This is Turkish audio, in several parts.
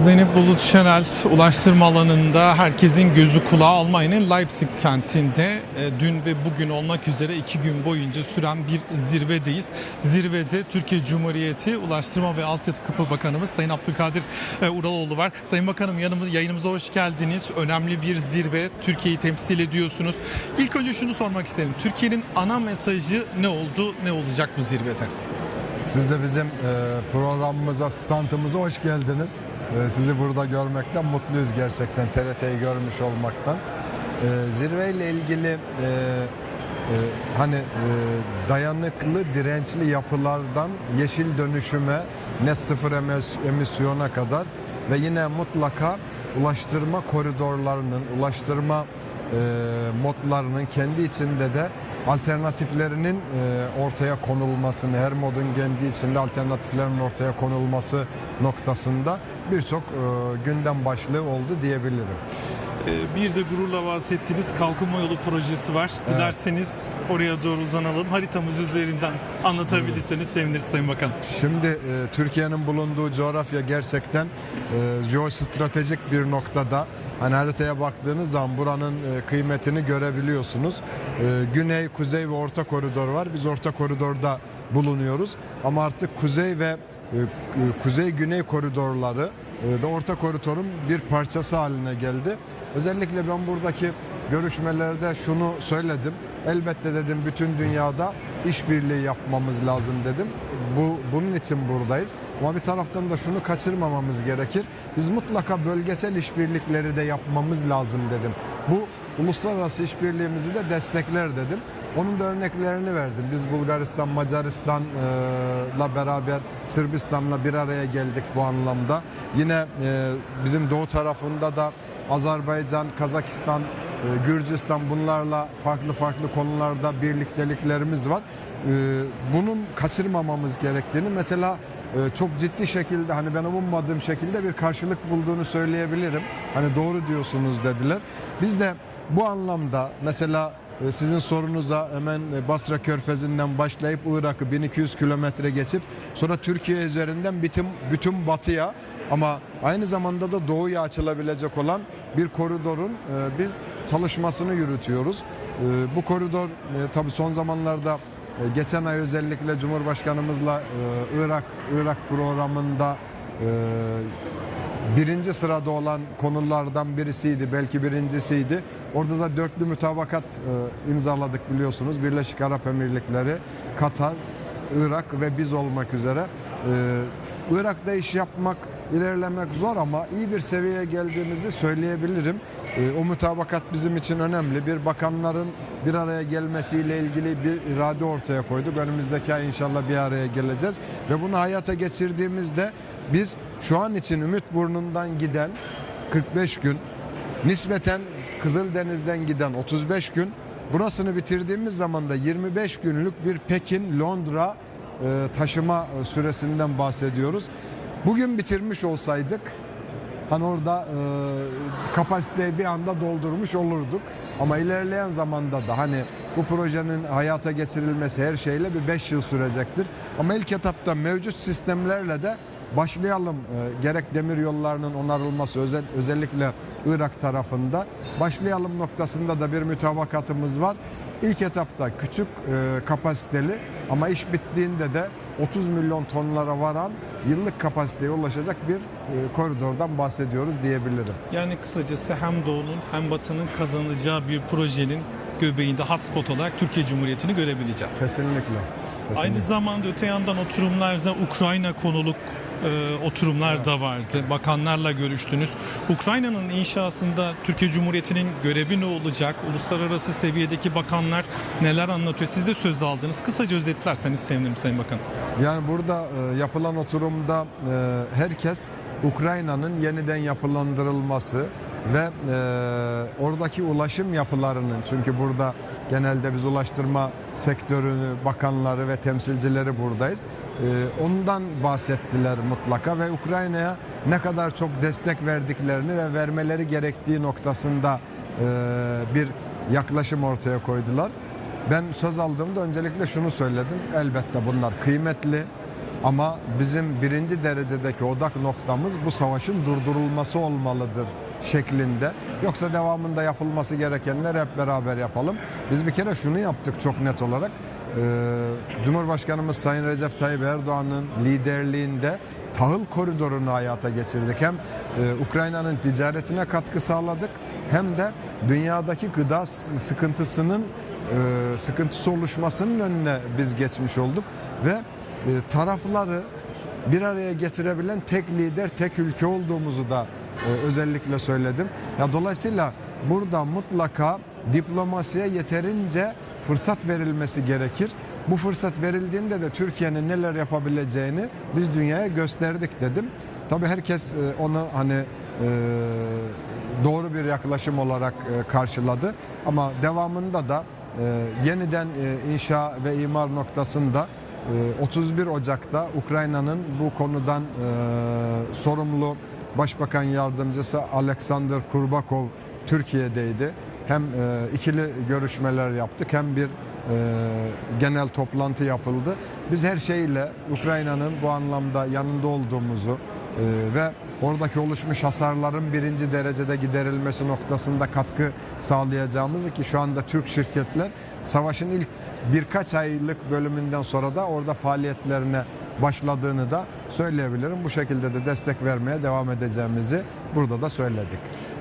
Zeynep Bulut Şenel ulaştırma alanında herkesin gözü kulağı Almanya'nın Leipzig kentinde e, dün ve bugün olmak üzere iki gün boyunca süren bir zirvedeyiz. Zirvede Türkiye Cumhuriyeti Ulaştırma ve Altyapı Bakanımız Sayın Abdülkadir e, Uraloğlu var. Sayın Bakanım yanımız, yayınımıza hoş geldiniz. Önemli bir zirve. Türkiye'yi temsil ediyorsunuz. İlk önce şunu sormak isterim. Türkiye'nin ana mesajı ne oldu, ne olacak bu zirvede? Siz de bizim e, programımıza, standımıza hoş geldiniz. E, sizi burada görmekten mutluyuz gerçekten. TRT'yi görmüş olmaktan. E, zirveyle ilgili e, e, hani e, dayanıklı, dirençli yapılardan yeşil dönüşüme, net sıfır emis- emisyona kadar ve yine mutlaka ulaştırma koridorlarının, ulaştırma modlarının kendi içinde de alternatiflerinin e, ortaya konulmasını, her modun kendi içinde alternatiflerin ortaya konulması noktasında birçok e, gündem başlığı oldu diyebilirim. Ee, Bir de gururla bahsettiğiniz Kalkınma Yolu projesi var. Dilerseniz oraya doğru uzanalım. Haritamız üzerinden anlatabilirseniz seviniriz Sayın Bakan. Şimdi e, Türkiye'nin bulunduğu coğrafya gerçekten e, jeostratejik bir noktada. Hani haritaya baktığınız zaman buranın e, kıymetini görebiliyorsunuz. E, güney, kuzey ve orta koridor var. Biz orta koridorda bulunuyoruz. Ama artık kuzey ve e, kuzey-güney koridorları da orta koridorun bir parçası haline geldi. Özellikle ben buradaki görüşmelerde şunu söyledim. Elbette dedim bütün dünyada işbirliği yapmamız lazım dedim. Bu bunun için buradayız. Ama bir taraftan da şunu kaçırmamamız gerekir. Biz mutlaka bölgesel işbirlikleri de yapmamız lazım dedim. Bu uluslararası işbirliğimizi de destekler dedim. Onun da örneklerini verdim. Biz Bulgaristan, Macaristan'la beraber Sırbistan'la bir araya geldik bu anlamda. Yine e, bizim doğu tarafında da Azerbaycan, Kazakistan, Gürcistan bunlarla farklı farklı konularda birlikteliklerimiz var. E, Bunun kaçırmamamız gerektiğini mesela e, çok ciddi şekilde hani ben ummadığım şekilde bir karşılık bulduğunu söyleyebilirim. Hani doğru diyorsunuz dediler. Biz de bu anlamda mesela e, sizin sorunuza hemen e, Basra Körfezi'nden başlayıp Irak'ı 1200 kilometre geçip sonra Türkiye üzerinden bütün, bütün batıya ama aynı zamanda da doğuya açılabilecek olan bir koridorun e, biz çalışmasını yürütüyoruz. E, bu koridor e, tabii son zamanlarda geçen ay özellikle Cumhurbaşkanımızla Irak Irak programında birinci sırada olan konulardan birisiydi. Belki birincisiydi. Orada da dörtlü mütabakat imzaladık biliyorsunuz. Birleşik Arap Emirlikleri, Katar, Irak ve biz olmak üzere. Irak'ta iş yapmak, ilerlemek zor ama iyi bir seviyeye geldiğimizi söyleyebilirim. E, o mütabakat bizim için önemli. Bir bakanların bir araya gelmesiyle ilgili bir irade ortaya koyduk. Önümüzdeki ay inşallah bir araya geleceğiz. Ve bunu hayata geçirdiğimizde biz şu an için Ümit Burnu'ndan giden 45 gün, nispeten Kızıldeniz'den giden 35 gün, burasını bitirdiğimiz zaman da 25 günlük bir Pekin-Londra e, taşıma e, süresinden bahsediyoruz. Bugün bitirmiş olsaydık hani orada e, kapasiteyi bir anda doldurmuş olurduk. Ama ilerleyen zamanda da hani bu projenin hayata geçirilmesi her şeyle bir 5 yıl sürecektir. Ama ilk etapta mevcut sistemlerle de başlayalım. E, gerek demir yollarının onarılması özel, özellikle Irak tarafında başlayalım noktasında da bir mütabakatımız var. İlk etapta küçük e, kapasiteli ama iş bittiğinde de 30 milyon tonlara varan yıllık kapasiteye ulaşacak bir e, koridordan bahsediyoruz diyebilirim. Yani kısacası hem doğunun hem batının kazanacağı bir projenin göbeğinde hotspot olarak Türkiye Cumhuriyeti'ni görebileceğiz. Kesinlikle. Kesinlikle. Aynı zamanda öte yandan oturumlarda Ukrayna konuluk e, oturumlar da vardı. Bakanlarla görüştünüz. Ukrayna'nın inşasında Türkiye Cumhuriyeti'nin görevi ne olacak? Uluslararası seviyedeki bakanlar neler anlatıyor? Siz de söz aldınız. Kısaca özetlerseniz sevinirim Sayın Bakan. Yani burada e, yapılan oturumda e, herkes Ukrayna'nın yeniden yapılandırılması ve e, oradaki ulaşım yapılarının çünkü burada genelde biz ulaştırma sektörünü, bakanları ve temsilcileri buradayız. E, ondan bahsettiler mutlaka ve Ukrayna'ya ne kadar çok destek verdiklerini ve vermeleri gerektiği noktasında e, bir yaklaşım ortaya koydular. Ben söz aldığımda öncelikle şunu söyledim. Elbette bunlar kıymetli, Ama bizim birinci derecedeki odak noktamız bu savaşın durdurulması olmalıdır şeklinde. Yoksa devamında yapılması gerekenler hep beraber yapalım. Biz bir kere şunu yaptık çok net olarak. Ee, Cumhurbaşkanımız Sayın Recep Tayyip Erdoğan'ın liderliğinde tahıl koridorunu hayata geçirdik. Hem e, Ukrayna'nın ticaretine katkı sağladık hem de dünyadaki gıda sıkıntısının e, sıkıntısı oluşmasının önüne biz geçmiş olduk ve e, tarafları bir araya getirebilen tek lider, tek ülke olduğumuzu da e, özellikle söyledim. Ya dolayısıyla burada mutlaka diplomasiye yeterince fırsat verilmesi gerekir. Bu fırsat verildiğinde de Türkiye'nin neler yapabileceğini biz dünyaya gösterdik dedim. Tabii herkes e, onu hani e, doğru bir yaklaşım olarak karşıladı. Ama devamında da yeniden inşa ve imar noktasında e, 31 Ocak'ta Ukrayna'nın bu konudan sorumlu Başbakan Yardımcısı Alexander Kurbakov Türkiye'deydi. Hem e, ikili görüşmeler yaptık hem bir e, genel toplantı yapıldı. Biz her şeyle Ukrayna'nın bu anlamda yanında olduğumuzu e, ve oradaki oluşmuş hasarların birinci derecede giderilmesi noktasında katkı sağlayacağımızı ki şu anda Türk şirketler savaşın ilk birkaç aylık bölümünden sonra da orada faaliyetlerine başladığını da söyleyebilirim. Bu şekilde de destek vermeye devam edeceğimizi burada da söyledik.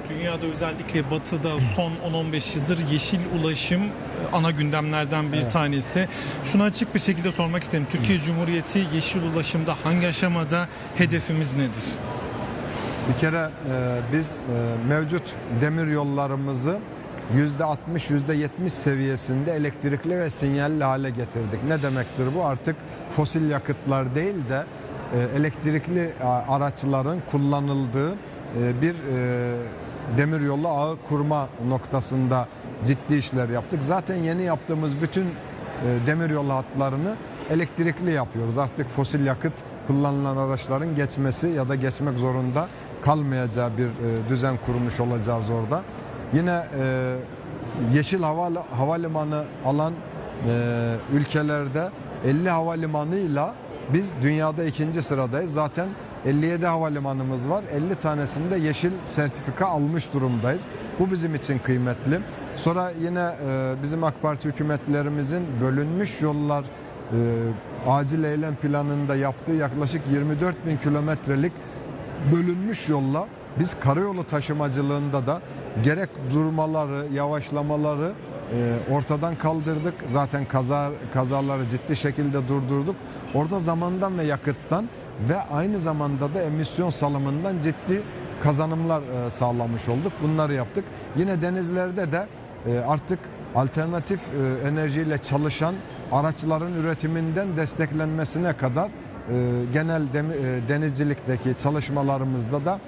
Dünyada özellikle batıda son 10-15 yıldır yeşil ulaşım e, ana gündemlerden bir tanesi. Şunu açık bir şekilde sormak isterim. Türkiye Cumhuriyeti yeşil ulaşımda hangi aşamada hedefimiz nedir? Bir kere e, biz e, mevcut demir yollarımızı %60 %70 seviyesinde elektrikli ve sinyalli hale getirdik. Ne demektir bu? Artık fosil yakıtlar değil de e, elektrikli araçların kullanıldığı e, bir e, demiryolu ağı kurma noktasında ciddi işler yaptık. Zaten yeni yaptığımız bütün demiryolu hatlarını elektrikli yapıyoruz. Artık fosil yakıt kullanılan araçların geçmesi ya da geçmek zorunda kalmayacağı bir düzen kurmuş olacağız orada. Yine e, yeşil hava havalimanı alan e, ülkelerde 50 havalimanıyla biz dünyada ikinci sıradayız. Zaten 57 havalimanımız var. 50 tanesinde yeşil sertifika almış durumdayız. Bu bizim için kıymetli. Sonra yine e, bizim AK Parti hükümetlerimizin bölünmüş yollar e, acil eylem planında yaptığı yaklaşık 24 bin kilometrelik bölünmüş yolla biz karayolu taşımacılığında da gerek durmaları, yavaşlamaları e, ortadan kaldırdık. Zaten kaza kazaları ciddi şekilde durdurduk. Orada zamandan ve yakıttan ve aynı zamanda da emisyon salımından ciddi kazanımlar e, sağlamış olduk. Bunları yaptık. Yine denizlerde de e, artık alternatif e, enerjiyle çalışan araçların üretiminden desteklenmesine kadar e, genel demi- e, denizcilikteki çalışmalarımızda da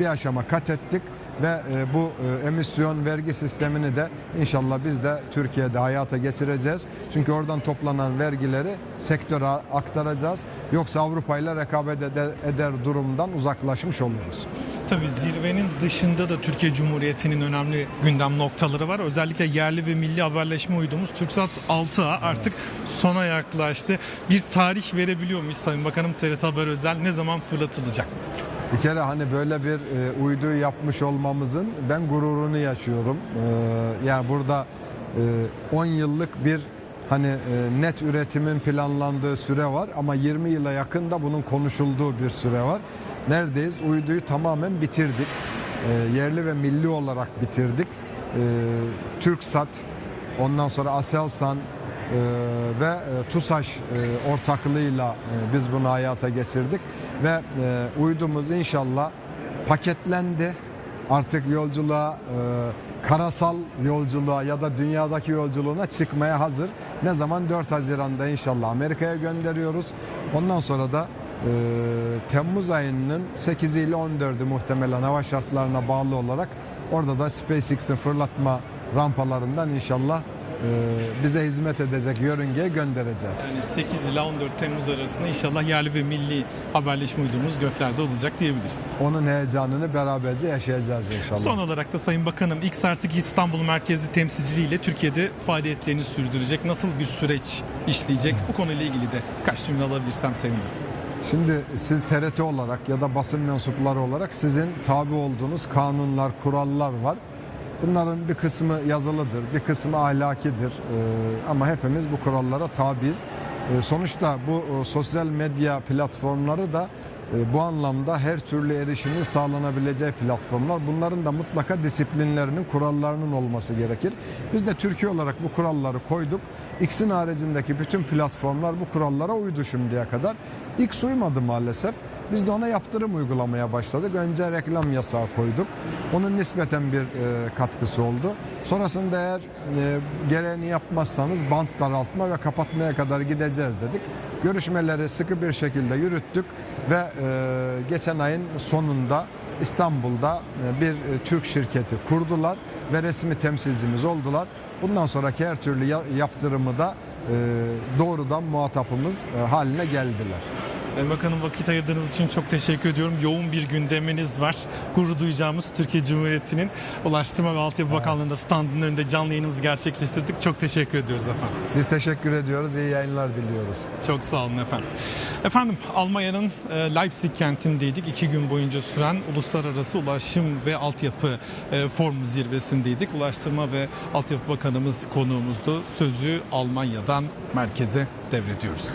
bir aşama kat ettik ve e, bu e, emisyon vergi sistemini de inşallah biz de Türkiye'de hayata geçireceğiz. Çünkü oradan toplanan vergileri sektöre aktaracağız. Yoksa Avrupa ile rekabet eder durumdan uzaklaşmış oluruz. Tabii zirvenin dışında da Türkiye Cumhuriyeti'nin önemli gündem noktaları var. Özellikle yerli ve milli haberleşme uydumuz TürkSat 6A artık sona yaklaştı. Bir tarih verebiliyor muyuz Sayın Bakanım TRT Haber Özel ne zaman fırlatılacak? Bir kere hani böyle bir e, uyduyu yapmış olmamızın ben gururunu yaşıyorum. E, yani burada e, 10 yıllık bir hani e, net üretimin planlandığı süre var ama 20 yıla yakın da bunun konuşulduğu bir süre var. Neredeyiz? Uyduyu tamamen bitirdik. E, yerli ve milli olarak bitirdik. E, TürkSat, ondan sonra Aselsan, ee, ve e, TUSAŞ e, ortaklığıyla e, biz bunu hayata geçirdik ve uydumuz inşallah paketlendi. Artık yolculuğa, karasal yolculuğa ya da dünyadaki yolculuğuna çıkmaya hazır. Ne zaman? 4 Haziran'da inşallah Amerika'ya gönderiyoruz. Ondan sonra da Temmuz ayının 8 ile 14'ü muhtemelen hava şartlarına bağlı olarak orada da SpaceX'in fırlatma rampalarından inşallah bize hizmet edecek yörüngeye göndereceğiz. Yani 8 ila 14 Temmuz arasında inşallah yerli ve milli haberleşme uydumuz göklerde olacak diyebiliriz. Onun heyecanını beraberce yaşayacağız inşallah. Son olarak da Sayın Bakanım X artık İstanbul merkezli temsilciliğiyle Türkiye'de faaliyetlerini sürdürecek. Nasıl bir süreç işleyecek? Bu konuyla ilgili de kaç cümle alabilirsem sevinirim. Şimdi siz TRT olarak ya da basın mensupları olarak sizin tabi olduğunuz kanunlar, kurallar var. Bunların bir kısmı yazılıdır, bir kısmı ahlakidir. Ee, ama hepimiz bu kurallara tabiiz. Ee, sonuçta bu e, sosyal medya platformları da e, bu anlamda her türlü erişimin sağlanabileceği platformlar. Bunların da mutlaka disiplinlerinin, kurallarının olması gerekir. Biz de Türkiye olarak bu kuralları koyduk. X'in haricindeki bütün platformlar bu kurallara uydu şimdiye kadar. X uymadı maalesef. Biz de ona yaptırım uygulamaya başladık. Önce reklam yasağı koyduk. Onun nispeten bir e, katkısı oldu. Sonrasında eğer e, gereğini yapmazsanız bant daraltma ve kapatmaya kadar gideceğiz dedik. Görüşmeleri sıkı bir şekilde yürüttük ve e, geçen ayın sonunda İstanbul'da e, bir e, Türk şirketi kurdular ve resmi temsilcimiz oldular. Bundan sonraki her türlü ya- yaptırımı da e, doğrudan muhatapımız haline geldiler. Sayın Bakanım vakit ayırdığınız için çok teşekkür ediyorum. Yoğun bir gündeminiz var. Gurur duyacağımız Türkiye Cumhuriyeti'nin Ulaştırma ve Altyapı Bakanlığı'nda standının önünde canlı yayınımızı gerçekleştirdik. Çok teşekkür ediyoruz efendim. Biz teşekkür ediyoruz. İyi yayınlar diliyoruz. Çok sağ olun efendim. Efendim Almanya'nın e, Leipzig kentindeydik. İki gün boyunca süren Uluslararası Ulaşım ve Altyapı e, Forum zirvesindeydik. Ulaştırma ve Altyapı Bakanımız konuğumuzdu. Sözü Almanya'dan merkeze devrediyoruz.